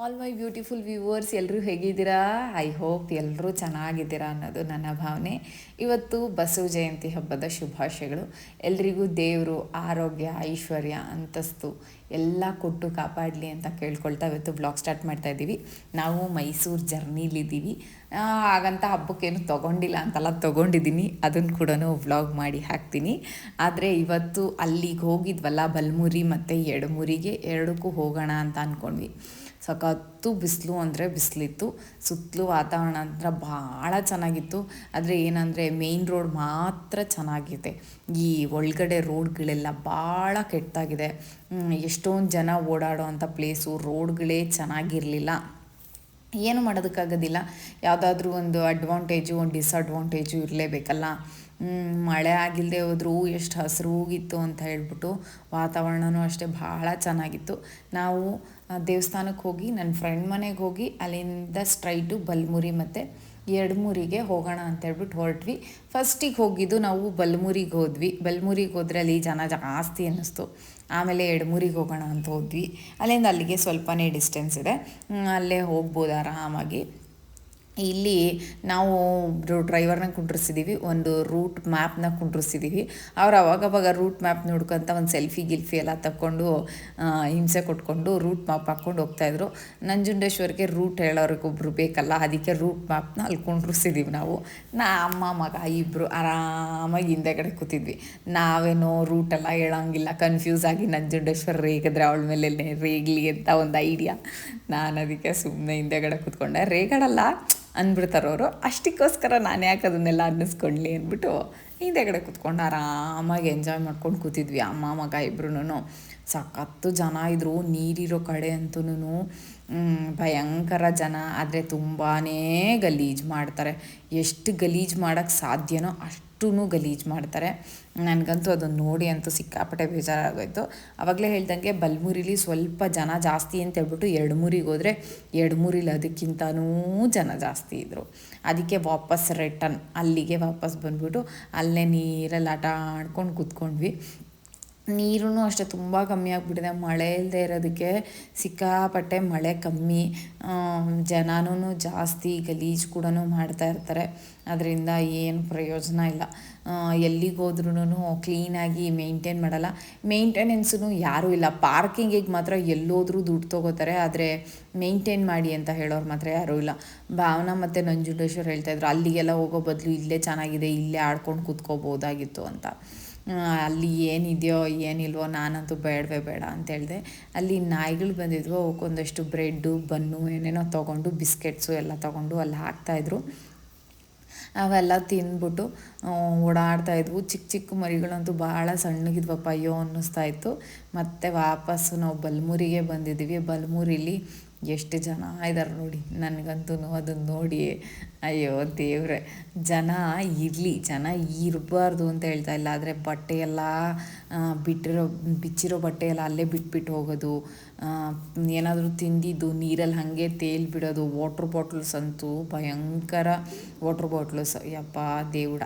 All my beautiful viewers ಎಲ್ಲರೂ ಹೇಗಿದ್ದೀರಾ? I hope ಎಲ್ಲರೂ ಚೆನ್ನಾಗಿದ್ದೀರಾ ಅನ್ನೋದು ನನ್ನ ಭಾವನೆ. ಇವತ್ತು ಬಸವ ಜಯಂತಿ ಹಬ್ಬದ ಶುಭಾಶಯಗಳು. ಎಲ್ರಿಗೂ ದೇವರು, ಆರೋಗ್ಯ, ಐಶ್ವರ್ಯ, ಅಂತಸ್ತು ಎಲ್ಲ ಕೊಟ್ಟು ಕಾಪಾಡಲಿ ಅಂತ ಕೇಳ್ಕೊಳ್ತಾ ಇವತ್ತು ಬ್ಲಾಗ್ ಸ್ಟಾರ್ಟ್ ಮಾಡ್ತಾ ಇದ್ದೀವಿ. ನಾವು ಮೈಸೂರು ಜರ್ನಿಲಿದ್ದೀವಿ ಹಾಗಂತ ಹಬ್ಬಕ್ಕೇನು ತೊಗೊಂಡಿಲ್ಲ ಅಂತೆಲ್ಲ ತೊಗೊಂಡಿದ್ದೀನಿ. ಅದನ್ನು ಕೂಡ ವ್ಲಾಗ್ ಮಾಡಿ ಹಾಕ್ತೀನಿ. ಆದರೆ ಇವತ್ತು ಅಲ್ಲಿಗೆ ಹೋಗಿದ್ವಲ್ಲ ಬಲ್ಮುರಿ ಮತ್ತು ಎಡಮುರಿಗೆ, ಎರಡಕ್ಕೂ ಹೋಗೋಣ ಅಂತ ಅಂದ್ಕೊಂಡ್ವಿ ಸಖತ್ತು ಬಿಸಿಲು ಅಂದರೆ ಬಿಸಿಲಿತ್ತು ಸುತ್ತಲೂ ವಾತಾವರಣ ಅಂದ್ರೆ ಭಾಳ ಚೆನ್ನಾಗಿತ್ತು. ಆದರೆ ಏನಂದರೆ ಮೇಯ್ನ್ ರೋಡ್ ಮಾತ್ರ ಚೆನ್ನಾಗಿದೆ. ಈ ಒಳಗಡೆ ರೋಡ್ಗಳೆಲ್ಲ ಭಾಳ ಕೆಟ್ಟಾಗಿದೆ ಹ್ಮ್, ಎಷ್ಟೊಂದು ಜನ ಓಡಾಡೋ ಪ್ಲೇಸು ರೋಡ್ಗಳೇ ಚೆನ್ನಾಗಿರಲಿಲ್ಲ. ಏನು ಮಾಡೋದಕ್ಕಾಗೋದಿಲ್ಲ. ಯಾವುದಾದ್ರೂ ಒಂದು ಅಡ್ವಾಂಟೇಜು ಒಂದು ಡಿಸ್ಅಡ್ವಾಂಟೇಜು ಇರಲೇಬೇಕಲ್ಲ. ಮಳೆ ಆಗಿಲ್ಲದೆ ಹೋದರೂ ಎಷ್ಟು ಹಸಿರುಗಿತ್ತು ಅಂತ ಹೇಳ್ಬಿಟ್ಟು ವಾತಾವರಣವೂ ಅಷ್ಟೇ ಭಾಳ ಚೆನ್ನಾಗಿತ್ತು. ನಾವು ದೇವಸ್ಥಾನಕ್ಕೆ ಹೋಗಿ ನನ್ನ ಫ್ರೆಂಡ್ ಮನೆಗೆ ಹೋಗಿ, ಅಲ್ಲಿಂದ ಸ್ಟ್ರೈಟು ಬಲ್ಮುರಿ ಮತ್ತು ಎಡ್ಮೂರಿಗೆ ಹೋಗೋಣ ಅಂತ ಹೇಳ್ಬಿಟ್ಟು ಹೊರಟ್ವಿ. ಫಸ್ಟಿಗೆ ಹೋಗಿದ್ದು ನಾವು ಬಲ್ಮುರಿಗೆ ಹೋದ್ವಿ. ಬಲ್ಮುರಿಗೆ ಹೋದ್ರೆ ಅಲ್ಲಿ ಜನ ಜಾಸ್ತಿ ಅನ್ನಿಸ್ತು. ಆಮೇಲೆ ಎಡ್ಮೂರಿಗೆ ಹೋಗೋಣ ಅಂತ ಹೋದ್ವಿ. ಅಲ್ಲಿಂದ ಅಲ್ಲಿಗೆ ಸ್ವಲ್ಪನೇ ಡಿಸ್ಟೆನ್ಸ್ ಇದೆ. ಅಲ್ಲೇ ಹೋಗ್ಬೋದು ಆರಾಮಾಗಿ. ಇಲ್ಲಿ ನಾವು ಡ್ರೈವರ್ನ ಕುಂಡ್ರಿಸಿದ್ದೀವಿ ಒಂದು ರೂಟ್ ಮ್ಯಾಪ್ನ ಕುಂಡ್ರಿಸಿದ್ದೀವಿ ಅವ್ರು ಅವಾಗವಾಗ ರೂಟ್ ಮ್ಯಾಪ್ ನೋಡ್ಕೊಂತ ಒಂದು ಸೆಲ್ಫಿ ಗಿಲ್ಫಿ ಎಲ್ಲ ತಕ್ಕೊಂಡು ಹಿಂಸೆ ಕೊಟ್ಕೊಂಡು ರೂಟ್ ಮ್ಯಾಪ್ ಹಾಕ್ಕೊಂಡು ಹೋಗ್ತಾಯಿದ್ರು ನಂಜುಂಡೇಶ್ವರಿಗೆ ರೂಟ್ ಹೇಳೋರಿಗೊಬ್ರು ಬೇಕಲ್ಲ, ಅದಕ್ಕೆ ರೂಟ್ ಮ್ಯಾಪ್ನ ಅಲ್ಲಿ ಕುಂಡ್ರಿಸಿದ್ದೀವಿ ನಾವು. ಅಮ್ಮ ಮಗ ಇಬ್ಬರು ಆರಾಮಾಗಿ ಹಿಂದೆಗಡೆ ಕೂತಿದ್ವಿ. ನಾವೇನೋ ರೂಟೆಲ್ಲ ಹೇಳೋಂಗಿಲ್ಲ ಕನ್ಫ್ಯೂಸ್ ಆಗಿ ನಂಜುಂಡೇಶ್ವರ ರೇಗಿದ್ರೆ ಅವಳ ಮೇಲೆ ರೇಗ್ಲಿ ಅಂತ ಒಂದು ಐಡಿಯಾ ನಾನು ಅದಕ್ಕೆ ಸುಮ್ಮನೆ ಹಿಂದೆಗಡೆ ಕೂತ್ಕೊಂಡೆ. ರೇಗಾಡಲ್ಲ ಅಂದ್ಬಿಡ್ತಾರೆ ಅವರು, ಅಷ್ಟಕ್ಕೋಸ್ಕರ ನಾನು ಯಾಕೆ ಅದನ್ನೆಲ್ಲ ಅನ್ನಿಸ್ಕೊಂಡ್ಲಿ ಅಂದ್ಬಿಟ್ಟು ಹಿಂದೆಗಡೆ ಕೂತ್ಕೊಂಡು ಆರಾಮಾಗಿ ಎಂಜಾಯ್ ಮಾಡ್ಕೊಂಡು ಕೂತಿದ್ವಿ, ಅಮ್ಮ, ಮಗ ಇಬ್ರು ಸಖತ್ತು ಜನ ಇದ್ದರು ನೀರಿರೋ ಕಡೆ ಅಂತೂ ಭಯಂಕರ ಜನ. ಆದರೆ ತುಂಬಾ ಗಲೀಜು ಮಾಡ್ತಾರೆ. ಎಷ್ಟು ಗಲೀಜು ಮಾಡೋಕ್ಕೆ ಸಾಧ್ಯನೋ ಅಷ್ಟೂ ಗಲೀಜು ಮಾಡ್ತಾರೆ. ನನಗಂತೂ ಅದನ್ನು ನೋಡಿ ಅಂತೂ ಸಿಕ್ಕಾಪಟ್ಟೆ ಬೇಜಾರಾಗೋಯ್ತು. ಆವಾಗಲೇ ಹೇಳ್ದಂಗೆ ಬಲ್ಮುರಿಲಿ ಸ್ವಲ್ಪ ಜನ ಜಾಸ್ತಿ ಅಂತ ಹೇಳ್ಬಿಟ್ಟು ಎಡಮುರಿಗೆ ಹೋದರೆ ಮೂರಿಲಿ ಅದಕ್ಕಿಂತನೂ ಜನ ಜಾಸ್ತಿ ಇದ್ದರು ಅದಕ್ಕೆ ವಾಪಸ್ ರಿಟರ್ನ್ ಅಲ್ಲಿಗೆ ವಾಪಸ್ ಬಂದ್ಬಿಟ್ಟು ಅಲ್ಲೇ ನೀರಲ್ಲಿ ಆಟ ಆಡ್ಕೊಂಡು ಕೂತ್ಕೊಂಡ್ವಿ. ನೀರೂ ಅಷ್ಟೇ ತುಂಬ ಕಮ್ಮಿ ಆಗಿಬಿಟ್ಟಿದೆ. ಮಳೆ ಇಲ್ಲದೆ ಇರೋದಕ್ಕೆ ಸಿಕ್ಕಾಪಟ್ಟೆ ಮಳೆ ಕಮ್ಮಿ. ಜನನೂ ಜಾಸ್ತಿ ಗಲೀಜು ಕೂಡ ಮಾಡ್ತಾ ಇರ್ತಾರೆ. ಅದರಿಂದ ಏನು ಪ್ರಯೋಜನ ಇಲ್ಲ. ಎಲ್ಲಿಗೆ ಹೋದ್ರೂ ಕ್ಲೀನಾಗಿ ಮೇಂಟೈನ್ ಮಾಡಲ್ಲ. ಮೇಂಟೆನೆನ್ಸೂ ಯಾರೂ ಇಲ್ಲ. ಪಾರ್ಕಿಂಗಿಗೆ ಮಾತ್ರ ಎಲ್ಲೋದ್ರೂ ದುಡ್ಡು ತೊಗೋತಾರೆ. ಆದರೆ ಮೇಂಟೈನ್ ಮಾಡಿ ಅಂತ ಹೇಳೋರು ಮಾತ್ರ ಯಾರೂ ಇಲ್ಲ. ಭಾವನಾ ಮತ್ತು ನಂಜುಂಡೇಶ್ವರ್ ಹೇಳ್ತಾಯಿದ್ರು ಅಲ್ಲಿಗೆಲ್ಲ ಹೋಗೋ ಬದಲು ಇಲ್ಲೇ ಚೆನ್ನಾಗಿದೆ, ಇಲ್ಲೇ ಆಡ್ಕೊಂಡು ಕೂತ್ಕೋಬೋದಾಗಿತ್ತು ಅಂತ. ಅಲ್ಲಿ ಏನಿದೆಯೋ, ಏನಿಲ್ವೋ ನಾನಂತೂ ಬೇಡವೇ ಬೇಡ ಅಂತ ಹೇಳಿದೆ. ಅಲ್ಲಿ ನಾಯಿಗಳು ಬಂದಿದ್ವು, ಅವಕ್ಕೊಂದಷ್ಟು ಬ್ರೆಡ್ಡು, ಬನ್ನು, ಏನೇನೋ ತೊಗೊಂಡು, ಬಿಸ್ಕೆಟ್ಸು ಎಲ್ಲ ತೊಗೊಂಡು ಅಲ್ಲಿ ಹಾಕ್ತಾಯಿದ್ರು ಅವೆಲ್ಲ ತಿಂದ್ಬಿಟ್ಟು ಓಡಾಡ್ತಾ ಇದ್ವು. ಚಿಕ್ಕ ಚಿಕ್ಕ ಮರಿಗಳಂತೂ ಭಾಳ ಸಣ್ಣಗಿದ್ವಪ್ಪ ಅಯ್ಯೋ ಅನ್ನಿಸ್ತಾ ಇತ್ತು. ಮತ್ತು ವಾಪಸ್ಸು ನಾವು ಬಲ್ಮೂರಿಗೆ ಬಂದಿದ್ದೀವಿ. ಬಲ್ಮೂರಿಲಿ ಎಷ್ಟು ಜನ ಇದ್ದಾರೆ ನೋಡಿ, ನನಗಂತೂ ಅದನ್ನು ನೋಡಿ. ಅಯ್ಯೋ ದೇವ್ರೆ, ಜನ ಇರಲಿ, ಜನ ಇರಬಾರ್ದು ಅಂತ ಹೇಳ್ತಾ ಇಲ್ಲ. ಆದರೆ ಬಟ್ಟೆ ಎಲ್ಲ ಬಿಟ್ಟಿರೋ, ಬಿಚ್ಚಿರೋ ಬಟ್ಟೆ ಎಲ್ಲ ಅಲ್ಲೇ ಬಿಟ್ಬಿಟ್ಟು ಹೋಗೋದು. ಏನಾದರೂ ತಿಂದಿದ್ದು, ನೀರಲ್ಲಿ ಹಾಗೆ ತೇಲ್ ಬಿಡೋದು. ವಾಟ್ರ್ ಬಾಟ್ಲ್ಸ್ ಅಂತೂ ಭಯಂಕರ ವಾಟ್ರ್ ಬಾಟ್ಲ್ಸ್. ಯಪ್ಪ ದೇವುಡ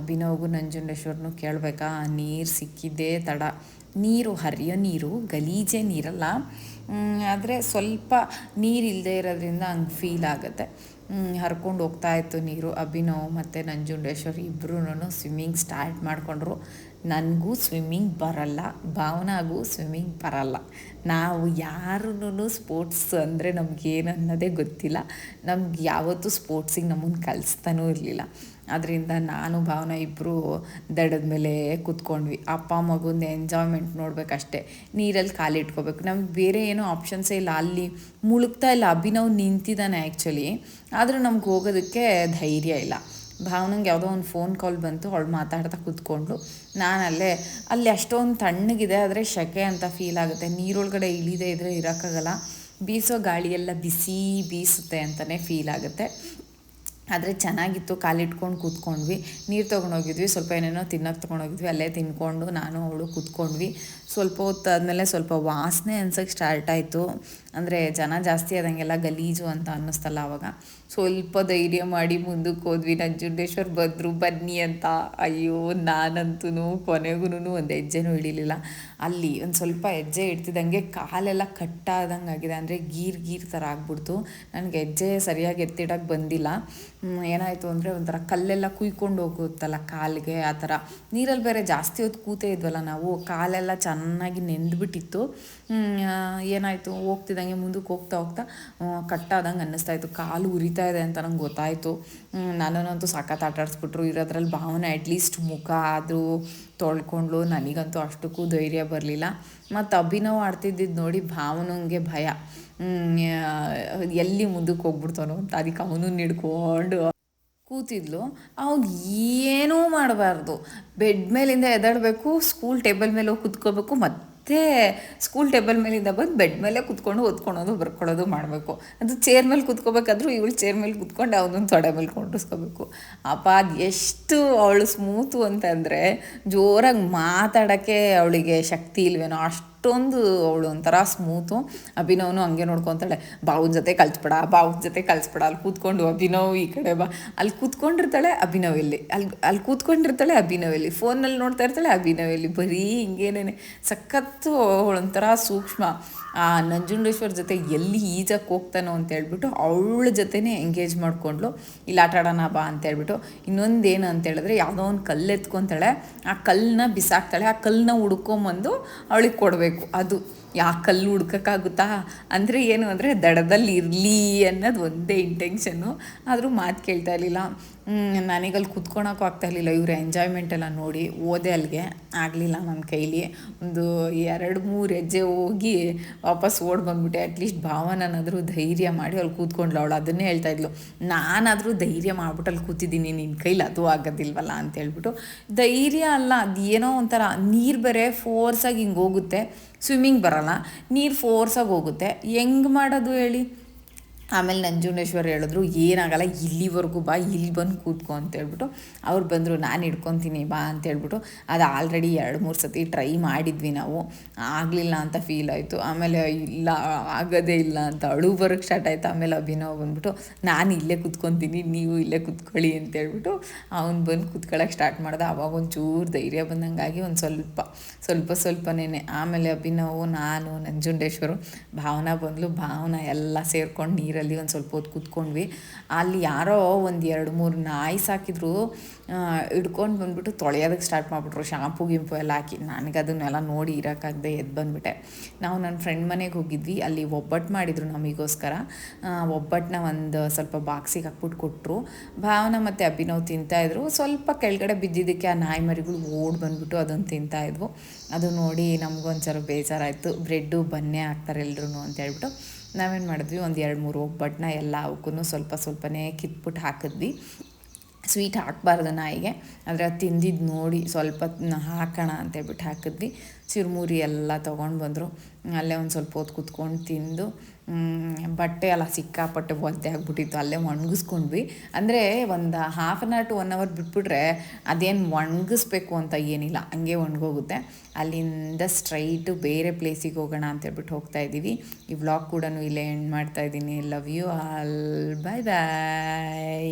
ಅಭಿನವ್ಗೂ ನಂಜುಂಡೇಶ್ವರನು ಕೇಳಬೇಕಾ? ನೀರು ಸಿಕ್ಕಿದ್ದೇ ತಡ. ನೀರು ಹರಿಯೋ ನೀರು, ಗಲೀಜೆ ನೀರಲ್ಲ. ಆದರೆ ಸ್ವಲ್ಪ ನೀರು ಇಲ್ಲದೆ ಇರೋದ್ರಿಂದ ಹಂಗೆ ಫೀಲ್ ಆಗುತ್ತೆ. ಹರ್ಕೊಂಡು ಹೋಗ್ತಾ ಇತ್ತು ನೀರು. ಅಭಿನವ್ ಮತ್ತು ನಂಜುಂಡೇಶ್ವರಿ ಇಬ್ಬರೂ ಸ್ವಿಮ್ಮಿಂಗ್ ಸ್ಟಾರ್ಟ್ ಮಾಡಿಕೊಂಡ್ರು. ನನಗೂ ಸ್ವಿಮ್ಮಿಂಗ್ ಬರಲ್ಲ, ಭಾವನಾಗೂ ಸ್ವಿಮ್ಮಿಂಗ್ ಬರಲ್ಲ. ನಾವು ಯಾರೂ ಸ್ಪೋರ್ಟ್ಸ್ ಅಂದರೆ ನಮಗೇನು ಅನ್ನೋದೇ ಗೊತ್ತಿಲ್ಲ. ನಮ್ಗೆ ಯಾವತ್ತೂ ಸ್ಪೋರ್ಟ್ಸಿಗೆ ನಮ್ಮನ್ನು ಕಲಿಸ್ತಾನೂ ಇರಲಿಲ್ಲ. ಅದರಿಂದ ನಾನು, ಭಾವನಾ ಇಬ್ಬರು ದಡದ ಮೇಲೆ ಕೂತ್ಕೊಂಡ್ವಿ. ಅಪ್ಪ ಮಗುಂದು ಎಂಜಾಯ್ಮೆಂಟ್ ನೋಡಬೇಕಷ್ಟೆ. ನೀರಲ್ಲಿ ಕಾಲಿಟ್ಕೋಬೇಕು ನಮ್ಗೆ ಬೇರೆ ಏನೋ ಆಪ್ಷನ್ಸೇ ಇಲ್ಲ. ಅಲ್ಲಿ ಮುಳುಗ್ತಾ ಇಲ್ಲ. ಅಭಿನವ್ ನಿಂತಿದ್ದಾನೆ ಆ್ಯಕ್ಚುಲಿ ಆದರೂ ನಮ್ಗೆ ಹೋಗೋದಕ್ಕೆ ಧೈರ್ಯ ಇಲ್ಲ. ಭಾವನಂಗೆ ಯಾವುದೋ ಒಂದು ಫೋನ್ ಕಾಲ್ ಬಂತು, ಅವಳು ಮಾತಾಡ್ತಾ ಕೂತ್ಕೊಂಡು ಅಲ್ಲೇ ಅಲ್ಲಿ ಅಷ್ಟೊಂದು ತಣ್ಣಗಿದೆ, ಆದರೆ ಸೆಕೆ ಅಂತ ಫೀಲ್ ಆಗುತ್ತೆ. ನೀರೊಳಗಡೆ ಇಳಿದೇ ಇದ್ದರೆ ಇರೋಕ್ಕಾಗಲ್ಲ. ಬೀಸೋ ಗಾಳಿಯೆಲ್ಲ ಬಿಸಿ ಬೀಸುತ್ತೆ ಅಂತಲೇ ಫೀಲ್ ಆಗುತ್ತೆ. ಆದರೆ ಚೆನ್ನಾಗಿತ್ತು, ಕಾಲಿಟ್ಕೊಂಡು ಕೂತ್ಕೊಂಡ್ವಿ. ನೀರು ತೊಗೊಂಡೋಗಿದ್ವಿ ಸ್ವಲ್ಪ ಏನೇನೋ ತಿನ್ನೋಕೆ ತೊಗೊಂಡೋಗಿದ್ವಿ ಅಲ್ಲೇ ತಿನ್ಕೊಂಡು ನಾನು ಅವಳು ಕೂತ್ಕೊಂಡ್ವಿ. ಸ್ವಲ್ಪ ಹೊತ್ತು ಆದಮೇಲೆ ಸ್ವಲ್ಪ ವಾಸನೆ ಅನ್ಸೋಕ್ಕೆ ಸ್ಟಾರ್ಟ್ ಆಯಿತು. ಅಂದರೆ ಜನ ಜಾಸ್ತಿ ಆದಂಗೆಲ್ಲ ಗಲೀಜು ಅಂತ ಅನ್ನಿಸ್ತಲ್ಲ ಆವಾಗ ಸ್ವಲ್ಪ ಧೈರ್ಯ ಮಾಡಿ ಮುಂದಕ್ಕೆ ಹೋದ್ವಿ. ನಂಜುಂಡೇಶ್ವರ್ ಬಂದರು, ಬನ್ನಿ ಅಂತ. ಅಯ್ಯೋ ನಾನಂತೂ ಕೊನೆಗೂ ಒಂದು ಹೆಜ್ಜೆನೂ ಇಳಿಲಿಲ್ಲ ಅಲ್ಲಿ ಒಂದು ಸ್ವಲ್ಪ ಹೆಜ್ಜೆ ಇಡ್ತಿದ್ದಂಗೆ ಕಾಲೆಲ್ಲ ಕಟ್ಟಾದಂಗೆ ಆಗಿದೆ. ಅಂದರೆ ಗೀರ್ ಗೀರ್ ಥರ ಆಗ್ಬಿಡ್ತು. ನನಗೆ ಹೆಜ್ಜೆ ಸರಿಯಾಗಿ ಎತ್ತಿಡಕ್ಕೆ ಬಂದಿಲ್ಲ. ಏನಾಯಿತು ಅಂದರೆ ಒಂಥರ ಕಲ್ಲೆಲ್ಲ ಕುಯ್ಕೊಂಡು ಹೋಗುತ್ತಲ್ಲ ಕಾಲಿಗೆ, ಆ ಥರ ನೀರಲ್ಲಿ ಬೇರೆ ಜಾಸ್ತಿ ಹೊತ್ತು ಕೂತೇ ಇದ್ವಲ್ಲ ನಾವು, ಕಾಲೆಲ್ಲ ಚೆನ್ನಾಗಿ ನೆಂದ್ಬಿಟ್ಟಿತ್ತು. ಏನಾಯಿತು? ಹೋಗ್ತಿದ್ದಂಗೆ ಮುಂದಕ್ಕೆ ಹೋಗ್ತಾ ಹೋಗ್ತಾ ಕಟ್ಟಾದಂಗೆ ಅನ್ನಿಸ್ತಾ ಇತ್ತು. ಕಾಲು ಉರಿತಾ ಇದೆ ಅಂತ ನಂಗೆ ಗೊತ್ತಾಯಿತು. ನನ್ನನ್ನಂತೂ ಸಖತ್ ಆಟಾಡಿಸ್ಬಿಟ್ರು ಇರೋದ್ರಲ್ಲಿ ಭಾವನೆ ಅಟ್ಲೀಸ್ಟ್ ಮುಖ ಆದರೂ ತೊಳ್ಕೊಂಡ್ಲು ನನಗಂತೂ ಅಷ್ಟಕ್ಕೂ ಧೈರ್ಯ ಬರಲಿಲ್ಲ. ಮತ್ತು ಅಭಿನವ್ ಆಡ್ತಿದ್ದಿದ್ದು ನೋಡಿ ಭಾವನಂಗೆ ಭಯ. ಎಲ್ಲಿ ಮುಂದಕ್ಕೆ ಹೋಗ್ಬಿಡ್ತಾನೋ ಅಂತ. ಅದಕ್ಕೆ ಅವನು ಹಿಡ್ಕೊಂಡು ಕೂತಿದ್ಲು. ಅವ್ನು ಏನೂ ಮಾಡಬಾರ್ದು. ಬೆಡ್ ಮೇಲಿಂದ ಎದ್ದಾಡಬೇಕು ಸ್ಕೂಲ್ ಟೇಬಲ್ ಮೇಲೆ ಹೋಗಿ ಕುತ್ಕೋಬೇಕು, ಮತ್ತು ಸ್ಕೂಲ್ ಟೇಬಲ್ ಮೇಲಿಂದ ಬಂದು ಬೆಡ್ ಮೇಲೆ ಕುತ್ಕೊಂಡು ಓದ್ಕೊಳೋದು ಬರ್ಕೊಳ್ಳೋದು ಮಾಡಬೇಕು. ಅದು ಚೇರ್ ಮೇಲೆ ಕುತ್ಕೋಬೇಕಾದ್ರೂ ಇವಳು ಚೇರ್ ಮೇಲೆ ಕುತ್ಕೊಂಡು ಅವನೊಂದು ತೊಡೆ ಮೇಲೆ ಕೊಂಡಿಸ್ಕೋಬೇಕು ಅಪ್ಪ ಅದು ಎಷ್ಟು ಅವಳು ಸ್ಮೂತು ಅಂತಂದರೆ ಜೋರಾಗಿ ಮಾತಾಡೋಕ್ಕೆ ಅವಳಿಗೆ ಶಕ್ತಿ ಇಲ್ವೇನೋ ಅಷ್ಟು ಅಷ್ಟೊಂದು ಅವಳು ಒಂಥರ ಸ್ಮೂತು. ಅಭಿನವನು ಹಂಗೆ ನೋಡ್ಕೊತಾಳೆ, ಬಾವನ ಜೊತೆ ಕಲ್ಸ್ಬೇಡ ಬಾವನ ಜೊತೆ ಕಲ್ಸ್ಬೇಡ, ಅಲ್ಲಿ ಕೂತ್ಕೊಂಡು ಅಭಿನವ್ ಈ ಕಡೆ ಬಾ. ಅಲ್ಲಿ ಕೂತ್ಕೊಂಡಿರ್ತಾಳೆ ಅಭಿನವ್ ಇಲ್ಲಿ, ಅಲ್ಲಿ ಅಲ್ಲಿ ಕೂತ್ಕೊಂಡಿರ್ತಾಳೆ ಅಭಿನವ್ ಇಲ್ಲಿ ಫೋನಲ್ಲಿ ನೋಡ್ತಾ ಇರ್ತಾಳೆ ಅಭಿನವ್ ಇಲ್ಲಿ, ಬರೀ ಹಿಂಗೇನೇ ಸಖತ್ತು ಅವಳೊಂಥರ ಸೂಕ್ಷ್ಮ. ಆ ನಂಜುಂಡೇಶ್ವರ ಜೊತೆ ಎಲ್ಲಿ ಈಜಕ್ಕೆ ಹೋಗ್ತಾನೋ ಅಂತ ಹೇಳ್ಬಿಟ್ಟು ಅವಳ ಜೊತೆನೇ ಎಂಗೇಜ್ ಮಾಡ್ಕೊಂಡ್ಲು ಇಲ್ಲಿ ಆಟ ಆಡೋಣ ಬಾ ಅಂತ ಹೇಳ್ಬಿಟ್ಟು ಇನ್ನೊಂದೇನು ಅಂತ ಹೇಳಿದ್ರೆ ಯಾವುದೋ ಒಂದು ಕಲ್ಲು ಎತ್ಕೊತಾಳೆ. ಆ ಕಲ್ಲನ್ನ ಬಿಸಾಕ್ತಾಳೆ, ಆ ಕಲ್ಲನ್ನ ಹುಡ್ಕೊಂಬಂದು ಅವಳಿಗೆ ಕೊಡಬೇಕು. ಅದು ಯಾಕೆ ಕಲ್ಲು ಹುಡ್ಕೋಕ್ಕಾಗುತ್ತಾ? ಅಂದರೆ ಏನು ಅಂದರೆ ದಡದಲ್ಲಿ ಇರಲಿ ಅನ್ನೋದು ಒಂದೇ ಇಂಟೆನ್ಷನ್ನು ಆದರೂ ಮಾತು ಕೇಳ್ತಾ ಇರಲಿಲ್ಲ. ನನಗಲ್ಲಿ ಕುತ್ಕೊಳಕ್ಕೂ ಆಗ್ತಾಯಿರಲಿಲ್ಲ ಇವ್ರ ಎಂಜಾಯ್ಮೆಂಟ್ ಎಲ್ಲ ನೋಡಿ ಓದೆ ಅಲ್ಲಿಗೆ ಆಗಲಿಲ್ಲ ನನ್ನ ಕೈಲಿ. ಒಂದು ಎರಡು ಮೂರು ಹೆಜ್ಜೆ ಹೋಗಿ ವಾಪಸ್ ಓಡಿ ಬಂದ್ಬಿಟ್ಟೆ. ಅಟ್ಲೀಸ್ಟ್ ಭಾವನನಾದರೂ ಧೈರ್ಯ ಮಾಡಿ ಅಲ್ಲಿ ಕೂತ್ಕೊಂಡ್ಲು ಅವಳು ಅದನ್ನೇ ಹೇಳ್ತಾ ಇದ್ಲು. ನಾನಾದರೂ ಧೈರ್ಯ ಮಾಡ್ಬಿಟ್ಟು ಅಲ್ಲಿ ಕೂತಿದ್ದೀನಿ. ನಿನ್ನ ಕೈಲಿ ಅದು ಆಗೋದಿಲ್ವಲ್ಲ ಅಂತ ಹೇಳ್ಬಿಟ್ಟು. ಧೈರ್ಯ ಅಲ್ಲ, ಅದು ಏನೋ ಒಂಥರ ನೀರು ಬೇರೆ ಫೋರ್ಸಾಗಿ ಹಿಂಗೆ ಹೋಗುತ್ತೆ. ಸ್ವಿಮ್ಮಿಂಗ್ ಬರಲ್ಲ. ನೀರು ಫೋರ್ಸಾಗಿ ಹೋಗುತ್ತೆ. ಹೆಂಗೆ ಮಾಡೋದು ಹೇಳಿ? ಆಮೇಲೆ ನಂಜುಂಡೇಶ್ವರ ಹೇಳಿದ್ರು, ಏನಾಗಲ್ಲ, ಇಲ್ಲಿವರೆಗೂ ಬಾ, ಇಲ್ಲಿ ಬಂದು ಕೂತ್ಕೊ ಅಂತೇಳ್ಬಿಟ್ಟು. ಅವ್ರು ಬಂದರು, ನಾನು ಹಿಡ್ಕೊತೀನಿ ಬಾ ಅಂತೇಳ್ಬಿಟ್ಟು. ಅದು ಆಲ್ರೆಡಿ ಎರಡು ಮೂರು ಸತಿ ಟ್ರೈ ಮಾಡಿದ್ವಿ ನಾವು. ಆಗಲಿಲ್ಲ ಅಂತ ಫೀಲ್ ಆಯಿತು. ಆಮೇಲೆ ಇಲ್ಲ, ಆಗೋದೇ ಇಲ್ಲ ಅಂತ ಅಳು ಬರೋಕ್ಕೆ ಸ್ಟಾರ್ಟ್ ಆಯಿತು. ಆಮೇಲೆ ಅಭಿನವ್ ಬಂದ್ಬಿಟ್ಟು, ನಾನು ಇಲ್ಲೇ ಕೂತ್ಕೊತೀನಿ, ನೀವು ಇಲ್ಲೇ ಕೂತ್ಕೊಳ್ಳಿ ಅಂತೇಳ್ಬಿಟ್ಟು ಅವ್ನು ಬಂದು ಕೂತ್ಕೊಳ್ಳೋಕೆ ಸ್ಟಾರ್ಟ್ ಮಾಡ್ದೆ. ಆವಾಗ ಒಂಚೂರು ಧೈರ್ಯ ಬಂದಂಗಾಗಿ ಒಂದು ಸ್ವಲ್ಪ ಸ್ವಲ್ಪ ಸ್ವಲ್ಪನೇ ಆಮೇಲೆ ಅಭಿನವ್, ನಾನು, ನಂಜುಂಡೇಶ್ವರು ಭಾವನಾ ಬಂದಳು ಭಾವನಾ ಎಲ್ಲ ಸೇರ್ಕೊಂಡು ನೀರಲ್ಲಿ ನೀರಲ್ಲಿ ಒಂದು ಸ್ವಲ್ಪ ಹೊತ್ತು ಕೂತ್ಕೊಂಡ್ವಿ. ಅಲ್ಲಿ ಯಾರೋ ಒಂದು ಎರಡು ಮೂರು ನಾಯಿ ಸಾಕಿದ್ರು. ಹಿಡ್ಕೊಂಡು ಬಂದುಬಿಟ್ಟು ತೊಳೆಯೋದಕ್ಕೆ ಸ್ಟಾರ್ಟ್ ಮಾಡಿಬಿಟ್ರು. ಶಾಂಪು ಗಿಂಪು ಎಲ್ಲ ಹಾಕಿ. ನನಗೆ ಅದನ್ನೆಲ್ಲ ನೋಡಿ ಇರೋಕ್ಕಾಗದೆ ಎದ್ದು ಬಂದುಬಿಟ್ಟೆ. ನಾವು ನನ್ನ ಫ್ರೆಂಡ್ ಮನೆಗೆ ಹೋಗಿದ್ವಿ. ಅಲ್ಲಿ ಒಬ್ಬಟ್ಟು ಮಾಡಿದರು ನಮಗೋಸ್ಕರ. ಒಬ್ಬಟ್ಟನ್ನ ಒಂದು ಸ್ವಲ್ಪ ಬಾಕ್ಸಿಗೆ ಹಾಕ್ಬಿಟ್ಟು ಕೊಟ್ಟರು ಭಾವನ ಮತ್ತು ಅಭಿನವ್ ತಿಂತಾಯಿದ್ರು ಸ್ವಲ್ಪ ಕೆಳಗಡೆ ಬಿದ್ದಿದ್ದಕ್ಕೆ ಆ ನಾಯಿ ಮರಿಗಳು ಓಡಿ ಬಂದುಬಿಟ್ಟು ಅದನ್ನು ತಿಂತಾಯಿದ್ವು ಅದು ನೋಡಿ ನಮಗೊಂಚೂರು ಬೇಜಾರಾಯಿತು. ಬ್ರೆಡ್ಡು, ಬನ್ನೆ ಹಾಕ್ತಾರೆ ಎಲ್ಲರೂ ಅಂತ ಹೇಳ್ಬಿಟ್ಟು. ನಾವೇನು ಮಾಡಿದ್ವಿ? ಒಂದು ಎರಡು ಮೂರು ಒಬ್ಬಟ್ಟನ್ನ ಎಲ್ಲ ಅವಕ್ಕೂ ಸ್ವಲ್ಪ ಸ್ವಲ್ಪನೇ ಕಿತ್ಬಿಟ್ಟು ಹಾಕಿದ್ವಿ. ಸ್ವೀಟ್ ಹಾಕಬಾರ್ದು ನಾಯಿಗೆ, ಆದರೆ ಅದು ತಿಂದಿದ್ದು ನೋಡಿ ಸ್ವಲ್ಪ ಹಾಕೋಣ ಅಂತೇಳ್ಬಿಟ್ಟು ಹಾಕಿದ್ವಿ. ಚಿರುಮುರಿ ಎಲ್ಲ ತೊಗೊಂಡು ಬಂದರು. ಅಲ್ಲೇ ಒಂದು ಸ್ವಲ್ಪ ಹೊತ್ತು ಕುತ್ಕೊಂಡು ತಿಂದು ಬಟ್ಟೆ ಎಲ್ಲ ಸಿಕ್ಕಾಪಟ್ಟೆ ಒದ್ದೆ ಆಗಿಬಿಟ್ಟಿತ್ತು. ಅಲ್ಲೇ ಒಣಗಿಸ್ಕೊಂಡ್ವಿ. ಅಂದರೆ ಒಂದು half an hour to one hour ಬಿಟ್ಬಿಟ್ರೆ ಅದೇನು ಒಣಗಿಸ್ಬೇಕು ಅಂತ ಏನಿಲ್ಲ. ಹಂಗೆ ಒಣಗೋಗುತ್ತೆ. ಅಲ್ಲಿಂದ ಸ್ಟ್ರೈಟು ಬೇರೆ ಪ್ಲೇಸಿಗೆ ಹೋಗೋಣ ಅಂತೇಳ್ಬಿಟ್ಟು ಹೋಗ್ತಾ ಇದ್ದೀವಿ. ಈ ವ್ಲಾಗ್ ಕೂಡ ಇಲ್ಲೇ ಎಂಡ್ ಮಾಡ್ತಾ ಇದ್ದೀನಿ. Love you all bye bye